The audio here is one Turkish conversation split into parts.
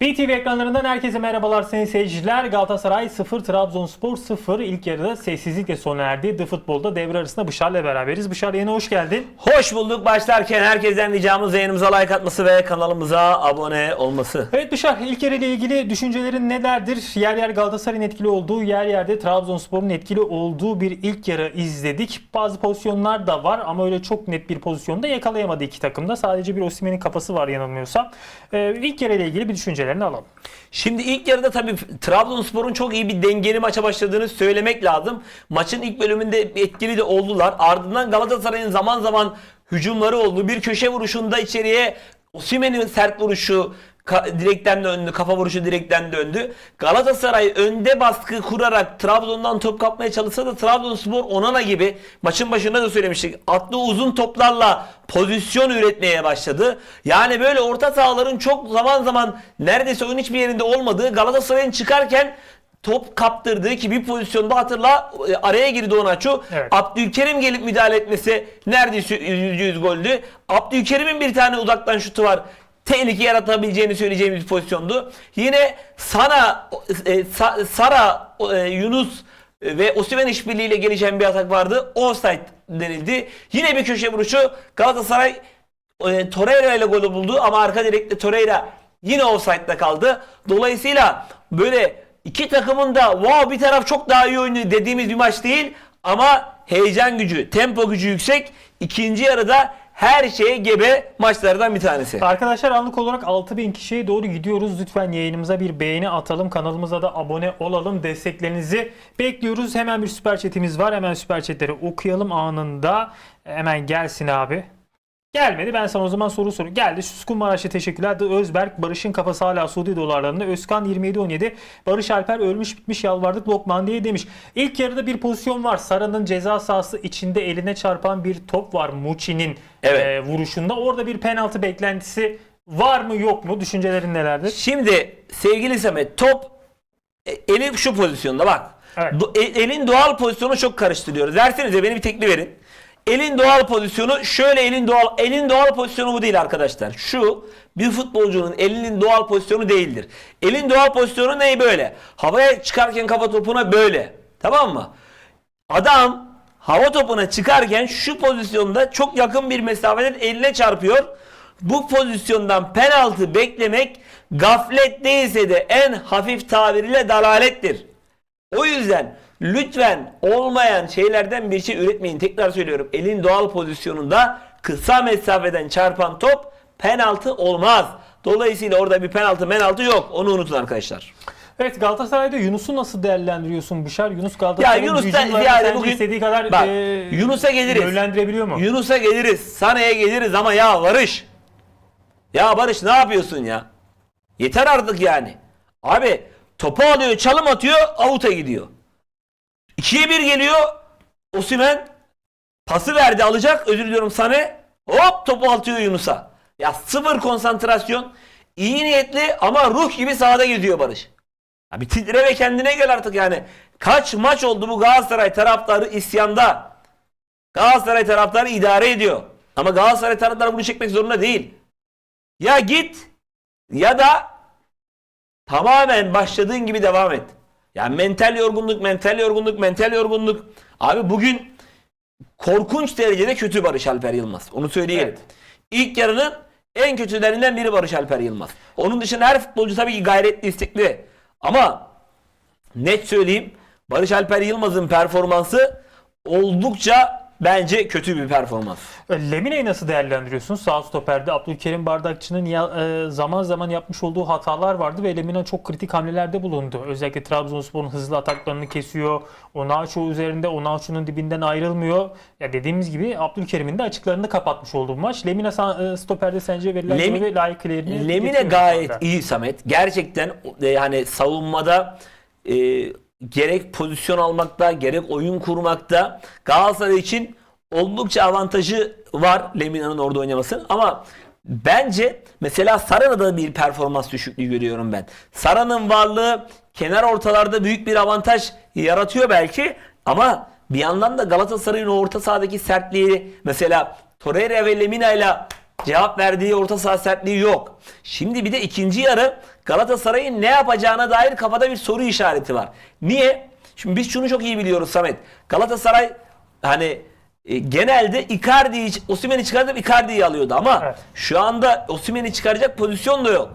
BTV ekranlarından herkese merhabalar sayın seyirciler. Galatasaray 0, Trabzonspor 0. İlk yarıda sessizlikle sona erdi. The Futbol'da devre arasında Bışar'la beraberiz. Bışar yeni hoş geldin. Hoş bulduk. Başlarken herkesten ricamız yayınımıza like atması ve kanalımıza abone olması. Evet Bışar ilk yarı ile ilgili düşüncelerin nelerdir? Yer yer Galatasaray'ın etkili olduğu, yer yerde Trabzonspor'un etkili olduğu bir ilk yarı izledik. Bazı pozisyonlar da var ama öyle çok net bir pozisyonda yakalayamadı iki takımda. Sadece bir Osimhen'in kafası var yanılmıyorsam. Ee, ilk yarı ile ilgili bir düşüncelerini alalım. Şimdi ilk yarıda tabii Trabzonspor'un çok iyi bir dengeli maça başladığını söylemek lazım. Maçın ilk bölümünde etkili de oldular. Ardından Galatasaray'ın zaman zaman hücumları oldu. Bir köşe vuruşunda içeriye Osimhen'in sert vuruşu ka- direkten döndü. Kafa vuruşu direkten döndü. Galatasaray önde baskı kurarak Trabzon'dan top kapmaya çalışsa da Trabzonspor Onana gibi maçın başında da söylemiştik. Atlı uzun toplarla pozisyon üretmeye başladı. Yani böyle orta sahaların çok zaman zaman neredeyse oyun hiçbir yerinde olmadığı Galatasaray'ın çıkarken top kaptırdığı ki bir pozisyonda hatırla e, araya girdi Onaçu. Evet. Abdülkerim gelip müdahale etmesi neredeyse %100 goldü. Abdülkerim'in bir tane uzaktan şutu var. Tehlike yaratabileceğini söyleyeceğimiz bir pozisyondu. Yine Sana, e, Sa- Sara, e, Yunus e, ve Osimhen işbirliğiyle gelişen bir atak vardı. Offside denildi. Yine bir köşe vuruşu. Galatasaray e, Torreira ile golü buldu ama arka direkte Torreira yine offside'da kaldı. Dolayısıyla böyle iki takımın da wow bir taraf çok daha iyi oynuyor dediğimiz bir maç değil ama heyecan gücü, tempo gücü yüksek. İkinci yarıda her şeye gebe maçlardan bir tanesi. Arkadaşlar anlık olarak 6000 kişiye doğru gidiyoruz. Lütfen yayınımıza bir beğeni atalım. Kanalımıza da abone olalım. Desteklerinizi bekliyoruz. Hemen bir süper chatimiz var. Hemen süper chatleri okuyalım anında. Hemen gelsin abi. Gelmedi. Ben sana o zaman soru soru. Geldi. Suskun Maraş'a teşekkürler. The Özberk. Barış'ın kafası hala Suudi dolarlarında. Özkan 27-17. Barış Alper ölmüş bitmiş yalvardık Lokman diye demiş. İlk yarıda bir pozisyon var. Sara'nın ceza sahası içinde eline çarpan bir top var. Muçi'nin Evet. e, vuruşunda. Orada bir penaltı beklentisi var mı yok mu? Düşüncelerin nelerdir? Şimdi sevgili Samet top e, elin şu pozisyonda bak. Evet. Do- e- elin doğal pozisyonu çok karıştırıyoruz. Dersenize beni bir tekli verin. Elin doğal pozisyonu şöyle elin doğal elin doğal pozisyonu bu değil arkadaşlar. Şu bir futbolcunun elinin doğal pozisyonu değildir. Elin doğal pozisyonu ne böyle? Havaya çıkarken kafa topuna böyle. Tamam mı? Adam hava topuna çıkarken şu pozisyonda çok yakın bir mesafeden eline çarpıyor. Bu pozisyondan penaltı beklemek gaflet değilse de en hafif tabiriyle dalalettir. O yüzden lütfen olmayan şeylerden bir şey üretmeyin. Tekrar söylüyorum. Elin doğal pozisyonunda kısa mesafeden çarpan top penaltı olmaz. Dolayısıyla orada bir penaltı penaltı yok. Onu unutun arkadaşlar. Evet Galatasaray'da Yunus'u nasıl değerlendiriyorsun Bışar? Yunus Galatasaray'ın Ya Yunus da hücumlarını yani sence bugün- istediği kadar Bak, e, Yunus'a geliriz. yönlendirebiliyor mu? Yunus'a geliriz. Sana'ya geliriz ama ya Barış. Ya Barış ne yapıyorsun ya? Yeter artık yani. Abi topu alıyor, çalım atıyor, avuta gidiyor. İkiye bir geliyor. Osimhen pası verdi alacak. Özür diliyorum Sane. Hop topu atıyor Yunus'a. Ya sıfır konsantrasyon. iyi niyetli ama ruh gibi sahada geziyor Barış. Ya bir titre ve kendine gel artık yani. Kaç maç oldu bu Galatasaray taraftarı isyanda. Galatasaray taraftarı idare ediyor. Ama Galatasaray taraftarı bunu çekmek zorunda değil. Ya git ya da tamamen başladığın gibi devam et. Ya mental yorgunluk, mental yorgunluk, mental yorgunluk. Abi bugün korkunç derecede kötü Barış Alper Yılmaz. Onu söyleyelim. Evet. İlk yarının en kötülerinden biri Barış Alper Yılmaz. Onun dışında her futbolcu tabii ki gayretli, istekli. Ama net söyleyeyim Barış Alper Yılmaz'ın performansı oldukça bence kötü bir performans. Lemine'yi nasıl değerlendiriyorsun? Sağ stoperde Abdülkerim Bardakçı'nın e, zaman zaman yapmış olduğu hatalar vardı ve Lemina çok kritik hamlelerde bulundu. Özellikle Trabzonspor'un hızlı ataklarını kesiyor. Onaçu üzerinde Onaçu'nun dibinden ayrılmıyor. Ya dediğimiz gibi Abdülkerim'in de açıklarını kapatmış olduğu bir maç. Lemina sa- e, stoperde sence verilen Lemi- görevi layıklarını Lemine gayet iyi Samet. Gerçekten e, hani savunmada e, gerek pozisyon almakta gerek oyun kurmakta Galatasaray için oldukça avantajı var Lemina'nın orada oynaması. Ama bence mesela Sara'da bir performans düşüklüğü görüyorum ben. Sara'nın varlığı kenar ortalarda büyük bir avantaj yaratıyor belki ama bir yandan da Galatasaray'ın orta sahadaki sertliği mesela Torreira ve Lemina ile cevap verdiği orta saha sertliği yok. Şimdi bir de ikinci yarı Galatasaray'ın ne yapacağına dair kafada bir soru işareti var. Niye? Şimdi biz şunu çok iyi biliyoruz Samet. Galatasaray hani e, genelde Icardi'yi, Osimhen'i çıkartıp Icardi'yi alıyordu ama Evet. şu anda Osimhen'i çıkaracak pozisyon da yok.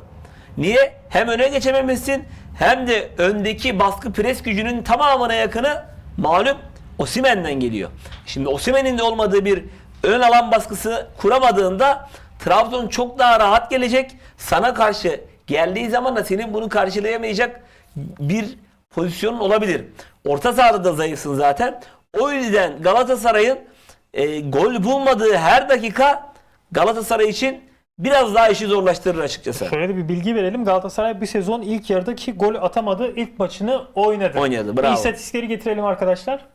Niye? Hem öne geçememesin hem de öndeki baskı pres gücünün tamamına yakını malum Osimhen'den geliyor. Şimdi Osimhen'in de olmadığı bir ön alan baskısı kuramadığında Trabzon çok daha rahat gelecek. Sana karşı geldiği zaman da senin bunu karşılayamayacak bir pozisyonun olabilir. Orta sahada da zayıfsın zaten. O yüzden Galatasaray'ın e, gol bulmadığı her dakika Galatasaray için biraz daha işi zorlaştırır açıkçası. Şöyle de bir bilgi verelim. Galatasaray bir sezon ilk yarıdaki gol atamadı. ilk maçını oynadı. Oynadı, bravo. Bir istatistikleri getirelim arkadaşlar.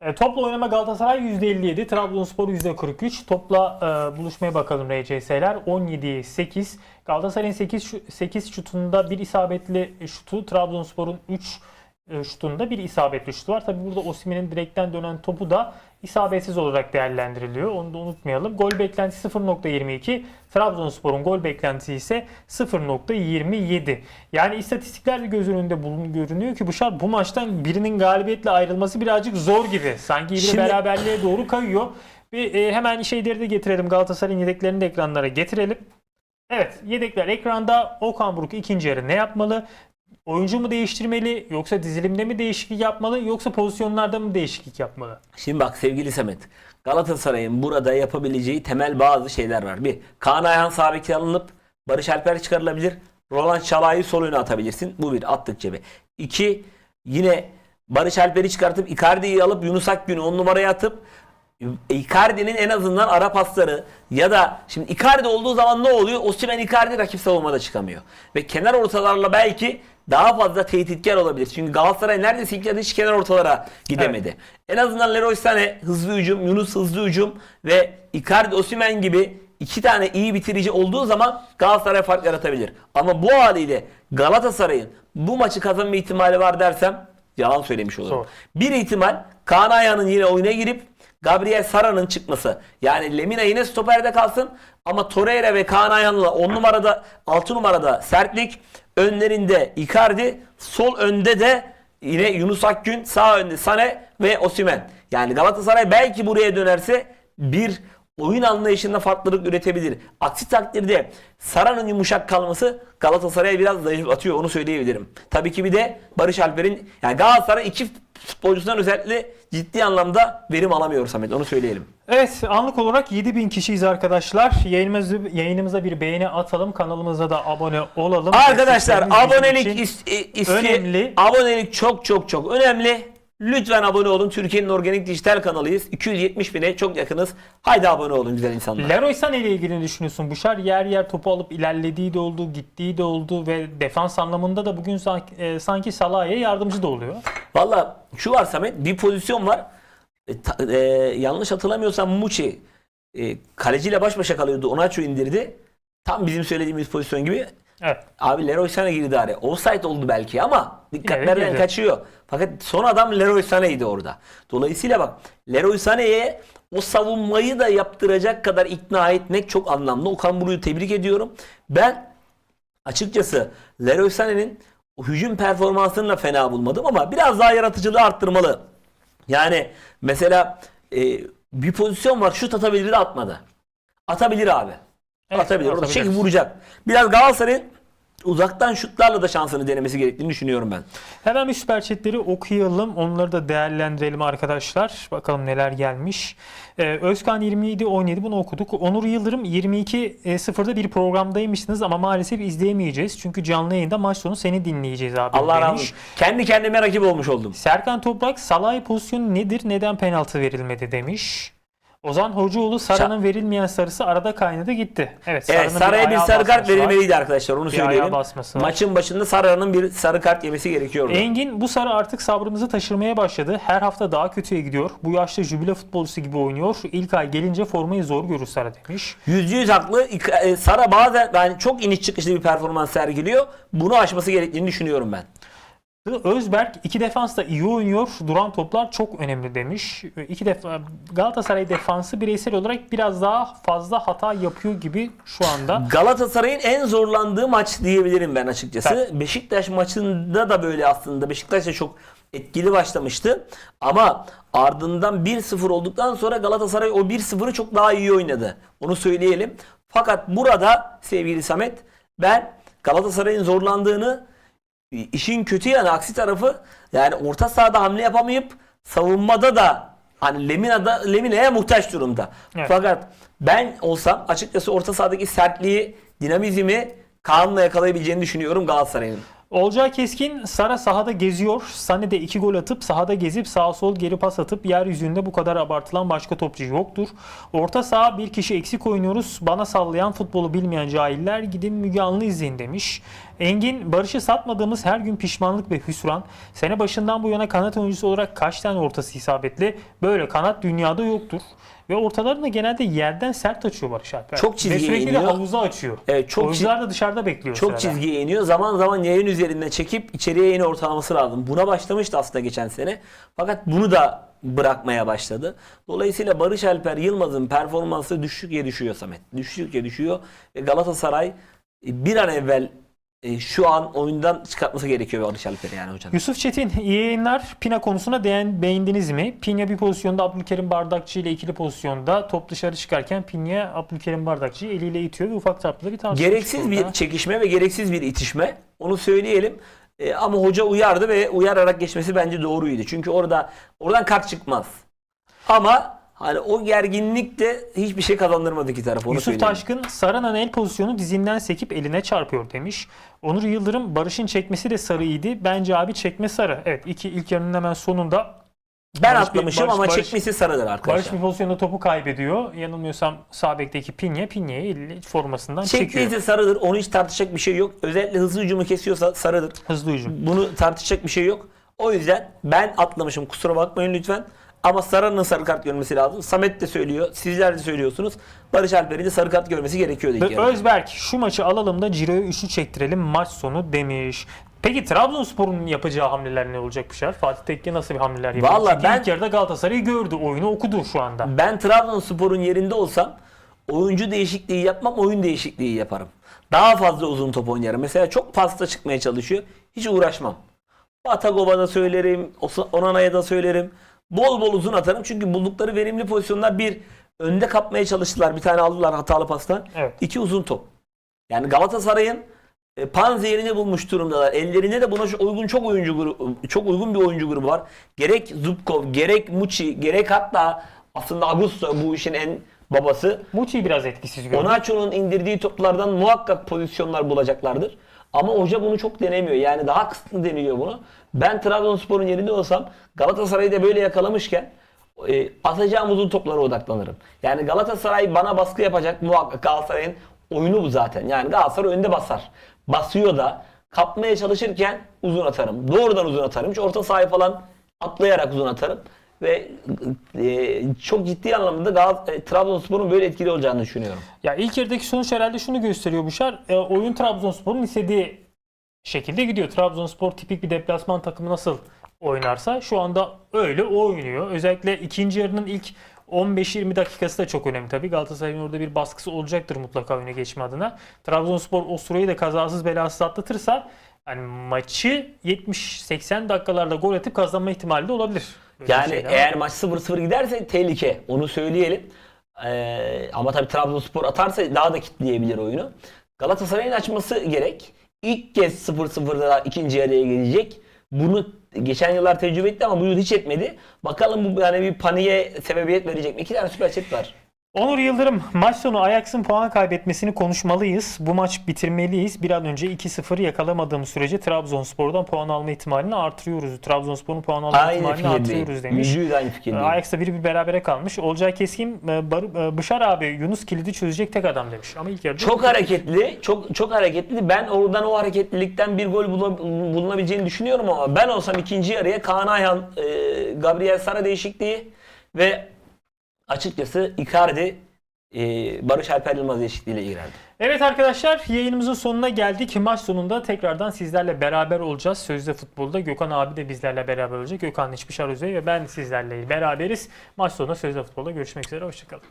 E, topla oynama Galatasaray %57, Trabzonspor %43. Topla e, buluşmaya bakalım RCS'ler. 17'ye 8. Galatasaray'ın 8, şu- 8 şutunda bir isabetli şutu, Trabzonspor'un 3 e, şutunda bir isabetli şutu var. Tabi burada Osimhen'in direkten dönen topu da isabetsiz olarak değerlendiriliyor. Onu da unutmayalım. Gol beklentisi 0.22. Trabzonspor'un gol beklentisi ise 0.27. Yani istatistikler de göz önünde bulun görünüyor ki bu şart bu maçtan birinin galibiyetle ayrılması birazcık zor gibi. Sanki biri Şimdi- beraberliğe doğru kayıyor. Bir e, hemen şeyleri de getirelim. Galatasaray'ın yedeklerini de ekranlara getirelim. Evet yedekler ekranda. Okan Buruk ikinci yarı ne yapmalı? Oyuncu mu değiştirmeli yoksa dizilimde mi değişiklik yapmalı yoksa pozisyonlarda mı değişiklik yapmalı? Şimdi bak sevgili Samet. Galatasaray'ın burada yapabileceği temel bazı şeyler var. Bir, Kaan Ayhan sağ alınıp Barış Alper çıkarılabilir. Roland Çalay'ı sol öne atabilirsin. Bu bir attık cebe. İki, yine Barış Alper'i çıkartıp Icardi'yi alıp Yunus Akgün'ü on numaraya atıp Icardi'nin en azından ara pasları ya da şimdi Icardi olduğu zaman ne oluyor? Osimhen Icardi rakip savunmada çıkamıyor. Ve kenar ortalarla belki daha fazla tehditkar olabilir. Çünkü Galatasaray neredeyse ilk yarıda hiç kenar ortalara gidemedi. En azından Leroy Sané hızlı hücum, Yunus hızlı hücum ve Icardi Osimhen gibi iki tane iyi bitirici olduğu zaman Galatasaray fark yaratabilir. Ama bu haliyle Galatasaray'ın bu maçı kazanma ihtimali var dersem yalan söylemiş olurum. Zor. Bir ihtimal Kaan Ayhan'ın yine oyuna girip Gabriel Sara'nın çıkması. Yani Lemina yine stoperde kalsın ama Torreira ve Kaan Ayhan'la 10 numarada 6 numarada sertlik önlerinde Icardi sol önde de yine Yunus Akgün sağ önde Sane ve Osimhen. Yani Galatasaray belki buraya dönerse bir oyun anlayışında farklılık üretebilir. Aksi takdirde Sara'nın yumuşak kalması Galatasaray'a biraz zayıflatıyor onu söyleyebilirim. Tabii ki bir de Barış Alper'in yani Galatasaray iki futbolcusundan özellikle ciddi anlamda verim alamıyor Samet onu söyleyelim. Evet anlık olarak 7000 kişiyiz arkadaşlar. Yayınımızı, yayınımıza bir beğeni atalım. Kanalımıza da abone olalım. Arkadaşlar abonelik is, önemli. Abonelik çok çok çok önemli. Lütfen abone olun. Türkiye'nin organik dijital kanalıyız. 270 bine çok yakınız. Haydi abone olun güzel insanlar. Leroy Sané ile ilgili ne düşünüyorsun? Buşar yer yer topu alıp ilerlediği de oldu, gittiği de oldu ve defans anlamında da bugün sanki, e, sanki Salah'a yardımcı da oluyor. Valla şu var Samet bir pozisyon var. E, ta- e, yanlış hatırlamıyorsam Muçi e, kaleciyle baş başa kalıyordu. Onaço indirdi. Tam bizim söylediğimiz pozisyon gibi. Evet. Abi Leroy Sané girdi araya. Offside oldu belki ama dikkatlerden kaçıyor. Fakat son adam Leroy Sané'ydi orada. Dolayısıyla bak Leroy Sané'ye o savunmayı da yaptıracak kadar ikna etmek çok anlamlı. Okan Buruk'u tebrik ediyorum. Ben açıkçası Leroy Sané'nin hücum performansını da fena bulmadım ama biraz daha yaratıcılığı arttırmalı. Yani mesela e, bir pozisyon var şut atabilir atmadı. Atabilir abi. Evet, atabilir. Orada çekip vuracak. Biraz Galatasaray'ın uzaktan şutlarla da şansını denemesi gerektiğini düşünüyorum ben. Hemen bir süper chatleri okuyalım. Onları da değerlendirelim arkadaşlar. Bakalım neler gelmiş. Ee, Özkan 27 17 bunu okuduk. Onur Yıldırım 22 e, 0'da bir programdaymışsınız ama maalesef izleyemeyeceğiz. Çünkü canlı yayında maç sonu seni dinleyeceğiz abi. Allah razı olsun. Kendi kendime rakip olmuş oldum. Serkan Toprak Salah'ı pozisyonu nedir? Neden penaltı verilmedi demiş. Ozan Hocaoğlu Sara'nın verilmeyen sarısı arada kaynadı gitti. Evet, Evet Sara'nın Saray'a bir ayağa sarı kart basması var. verilmeliydi arkadaşlar onu Bir söyleyelim. var. Maçın başında Saray'ın bir sarı kart yemesi gerekiyordu. Engin bu sarı artık sabrımızı taşırmaya başladı. Her hafta daha kötüye gidiyor. Bu yaşta jübile futbolcusu gibi oynuyor. İlk ay gelince formayı zor görür Sara demiş. Yüzde yüz haklı. E, Sara bazen yani çok iniş çıkışlı bir performans sergiliyor. Bunu aşması gerektiğini düşünüyorum ben. Özberk iki defans da iyi oynuyor. Duran toplar çok önemli demiş. İki defa Galatasaray defansı bireysel olarak biraz daha fazla hata yapıyor gibi şu anda. Galatasaray'ın en zorlandığı maç diyebilirim ben açıkçası. Beşiktaş maçında da böyle aslında. Beşiktaş da çok etkili başlamıştı. Ama ardından 1-0 olduktan sonra Galatasaray o 1-0'ı çok daha iyi oynadı. Onu söyleyelim. Fakat burada sevgili Samet ben Galatasaray'ın zorlandığını işin kötü yanı aksi tarafı yani orta sahada hamle yapamayıp savunmada da hani Lemina'da Lemina'ya muhtaç durumda. Evet. Fakat ben olsam açıkçası orta sahadaki sertliği, dinamizmi Kaan'la yakalayabileceğini düşünüyorum Galatasaray'ın. Olcay Keskin Sara sahada geziyor. Sane de iki gol atıp sahada gezip sağ sol geri pas atıp yeryüzünde bu kadar abartılan başka topçu yoktur. Orta saha bir kişi eksik oynuyoruz. Bana sallayan futbolu bilmeyen cahiller gidin Müge Anlı izleyin demiş. Engin Barış'ı satmadığımız her gün pişmanlık ve hüsran. Sene başından bu yana kanat oyuncusu olarak kaç tane ortası isabetli? Böyle kanat dünyada yoktur. Ve ortalarını genelde yerden sert açıyor Barış Alper. Çok çizgiye Ve sürekli de iniyor. havuza açıyor. Evet, çok Oyuncular da dışarıda bekliyor. Çok sırada. çizgiye iniyor. Zaman zaman yayın üzerinde çekip içeriye yine ortalaması lazım. Buna başlamıştı aslında geçen sene. Fakat bunu da bırakmaya başladı. Dolayısıyla Barış Alper Yılmaz'ın performansı düşükye düşüyor Samet. Düşükye düşüyor. Galatasaray e, bir an evvel e, şu an oyundan çıkartması gerekiyor Barış Alper'i yani hocam. Yusuf Çetin iyi yayınlar. Pina konusuna değin, değindiniz mi? Pinya bir pozisyonda Abdülkerim Bardakçı ile ikili pozisyonda top dışarı çıkarken Pinya Abdülkerim Bardakçı'yı eliyle itiyor ve ufak çaplı bir tartışma Gereksiz bir çekişme ve gereksiz bir itişme. Onu söyleyelim. E, ama hoca uyardı ve uyararak geçmesi bence doğruydu. Çünkü orada oradan kart çıkmaz. Ama hani o gerginlik de hiçbir şey kazandırmadı iki taraf. Onu Yusuf söyleyelim. Taşkın Saran'ın el pozisyonu dizinden sekip eline çarpıyor demiş. Onur Yıldırım Barış'ın çekmesi de sarıydı. Bence abi çekme sarı. Evet iki ilk yarının hemen sonunda ben Barış- atlamışım Barış- ama Barış- çekmesi sarıdır Barış arkadaşlar. bir pozisyonda topu kaybediyor. Yanılmıyorsam sağ bekteki Pinya Pinya'yı eliyle formasından çekiyor. Çektiyse sarıdır. Onu hiç tartışacak bir şey yok. Özellikle hızlı hücumu kesiyorsa sarıdır. Hızlı hücum. Bunu tartışacak bir şey yok. O yüzden ben atlamışım. Kusura bakmayın lütfen. Ama Sarı'nın sarı kart görmesi lazım. Samet de söylüyor. Sizler de söylüyorsunuz. Barış Alper'in de sarı kart görmesi gerekiyordu. ilk Ve yarıda. Özberk şu maçı alalım da Ciro'ya üçlü çektirelim maç sonu demiş. Peki Trabzonspor'un yapacağı hamleler ne olacak bu sefer? Fatih Tekke nasıl bir hamleler yapacak? Vallahi ben- ilk yarıda Galatasaray'ı gördü. Oyunu okudu şu anda. Ben Trabzonspor'un yerinde olsam oyuncu değişikliği yapmam, oyun değişikliği yaparım. Daha fazla uzun top oynarım. Mesela çok pasta çıkmaya çalışıyor. Hiç uğraşmam. Batagova da söylerim, Osa- Onana'ya da söylerim. Bol bol uzun atarım. Çünkü buldukları verimli pozisyonlar bir önde kapmaya çalıştılar. Bir tane aldılar hatalı pastan. Evet. İki uzun top. Yani Galatasaray'ın e, panzerini bulmuş durumdalar. Ellerinde de buna uygun çok oyuncu grubu, çok uygun bir oyuncu grubu var. Gerek Zubkov, gerek Muçi, gerek hatta aslında Augusto bu işin en babası. Muçi'yi biraz etkisiz gördüm. Onaço'nun indirdiği toplardan muhakkak pozisyonlar bulacaklardır. Ama hoca bunu çok denemiyor. Yani daha kısıtlı deniyor bunu. Ben Trabzonspor'un yerinde olsam Galatasaray'ı da böyle yakalamışken e, atacağım uzun toplara odaklanırım. Yani Galatasaray bana baskı yapacak muhakkak Galatasaray'ın oyunu bu zaten. Yani Galatasaray önde basar. Basıyor da kapmaya çalışırken uzun atarım. Doğrudan uzun atarım. Hiç orta sahaya falan atlayarak uzun atarım. Ve e, çok ciddi anlamda Gal- e, Trabzonspor'un böyle etkili olacağını düşünüyorum. Ya ilk yarıdaki sonuç herhalde şunu gösteriyor Buşar. E, oyun Trabzonspor'un istediği şekilde gidiyor. Trabzonspor tipik bir deplasman takımı nasıl oynarsa şu anda öyle oynuyor. Özellikle ikinci yarının ilk 15-20 dakikası da çok önemli tabii. Galatasaray'ın orada bir baskısı olacaktır mutlaka öne geçme adına. Trabzonspor o süreyi de kazasız belasız atlatırsa yani maçı 70-80 dakikalarda gol atıp kazanma ihtimali de olabilir. Böyle Yani şey de var. eğer maç 0-0 giderse tehlike. Onu söyleyelim. Ee, ama tabii Trabzonspor atarsa daha da kitleyebilir oyunu. Galatasaray'ın açması gerek. İlk kez 0-0'da ikinci yarıya gelecek. Bunu geçen yıllar tecrübe etti ama bu yıl hiç etmedi. Bakalım bu yani bir paniğe sebebiyet verecek mi? İki tane süper chat var. Onur Yıldırım maç sonu Ajax'ın puan kaybetmesini konuşmalıyız. Bu maç bitirmeliyiz. Bir an önce 2-0 yakalamadığımız sürece Trabzonspor'dan puan alma ihtimalini artırıyoruz. Trabzonspor'un puan alma Aynı ihtimalini artırıyoruz demiş. Yüzde aynı fikirdeyim. Ajax'ta biri bir berabere kalmış. Olcay Keskin, e, Bar- e, Bışar abi Yunus kilidi çözecek tek adam demiş. Ama ilk yarıda Çok hareketli, çok çok hareketli. Ben oradan o hareketlilikten bir gol bulunabileceğini düşünüyorum ama ben olsam ikinci yarıya Kaan Ayhan, e, Gabriel Sara değişikliği ve açıkçası Icardi, e, Barış Alper Yılmaz değişikliğiyle girerdi. Evet arkadaşlar yayınımızın sonuna geldik. Maç sonunda tekrardan sizlerle beraber olacağız. Sözde futbolda Gökhan abi de bizlerle beraber olacak. Gökhan İçbişar Özey ve ben sizlerle beraberiz. Maç sonunda Sözde futbolda görüşmek üzere. Hoşçakalın.